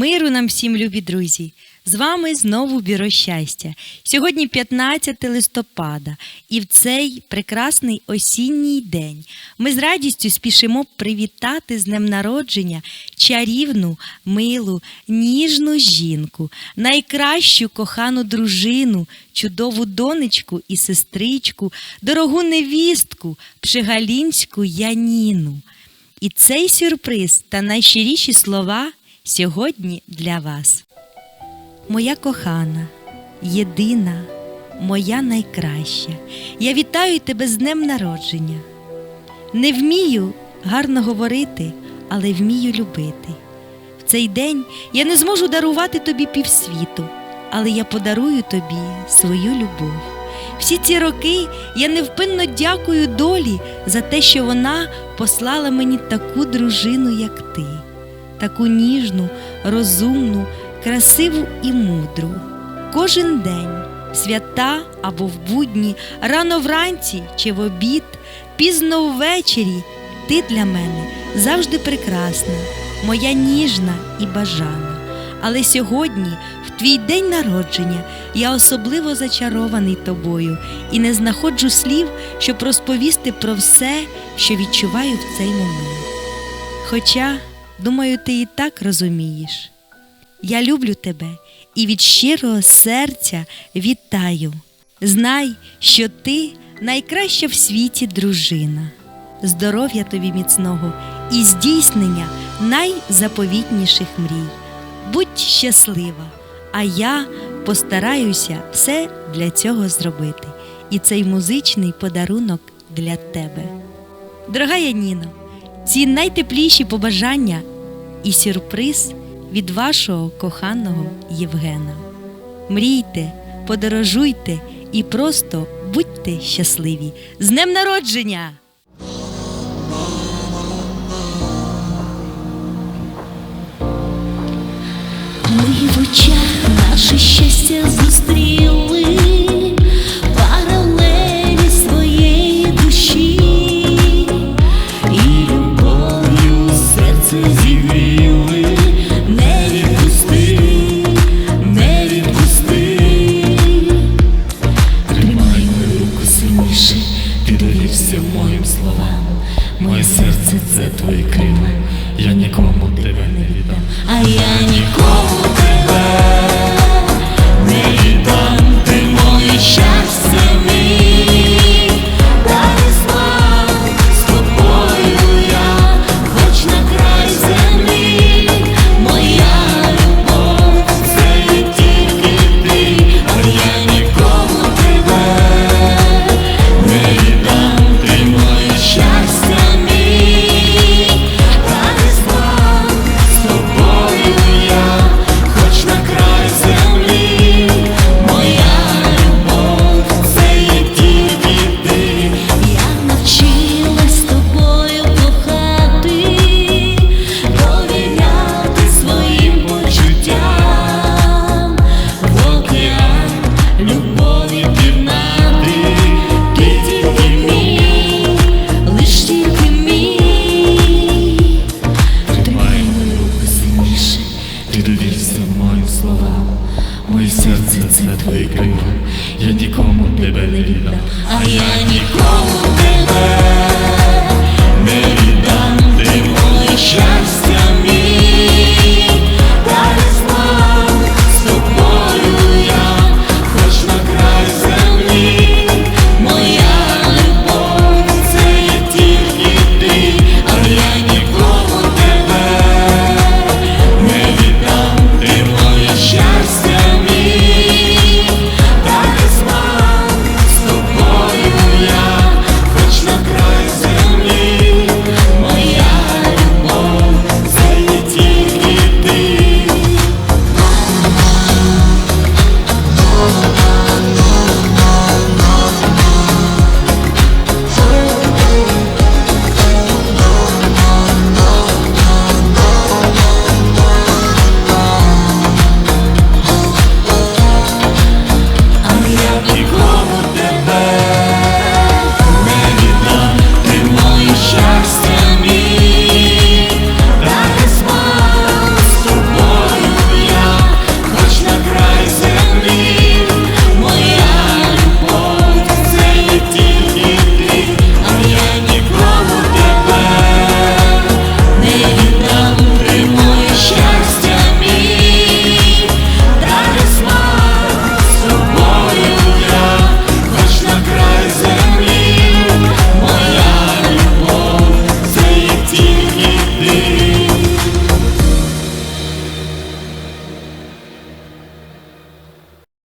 Миру нам всім, любі друзі! З вами знову Бюро щастя. Сьогодні 15 листопада, і в цей прекрасний осінній день ми з радістю спішимо привітати з днем народження чарівну, милу, ніжну жінку, найкращу кохану дружину, чудову донечку і сестричку, дорогу невістку, пшегалінську Яніну. І цей сюрприз та найщиріші слова сьогодні для вас. Моя кохана, єдина, моя найкраща. Я вітаю тебе з днем народження. Не вмію гарно говорити, але вмію любити. В цей день я не зможу дарувати тобі півсвіту, але я подарую тобі свою любов. Всі ці роки я невпинно дякую долі за те, що вона послала мені таку дружину, як ти, таку ніжну, розумну, красиву і мудру. Кожен день, свята або в будні, рано вранці чи в обід, пізно ввечері, ти для мене завжди прекрасна, моя ніжна і бажана. Але сьогодні, в твій день народження, я особливо зачарований тобою і не знаходжу слів, щоб розповісти про все, що відчуваю в цей момент. Хоча, думаю, ти і так розумієш. Я люблю тебе і від щирого серця вітаю. Знай, що ти найкраща в світі дружина, здоров'я тобі міцного і здійснення найзаповітніших мрій. Будь щаслива, а я постараюся все для цього зробити. І цей музичний подарунок для тебе. Дорога Яніно, ці найтепліші побажання і сюрприз від вашого коханого Євгена. Мрійте, подорожуйте і просто будьте щасливі. З днем народження! Ми в очах наше щастя зустріли ти моїм словам. Моє серце це твої крила, я нікому тебе не віддам, а я нікому тебе вірся в мої слова, моє серце це твої крила, я нікому тебе не віддам, а я нікому тебе.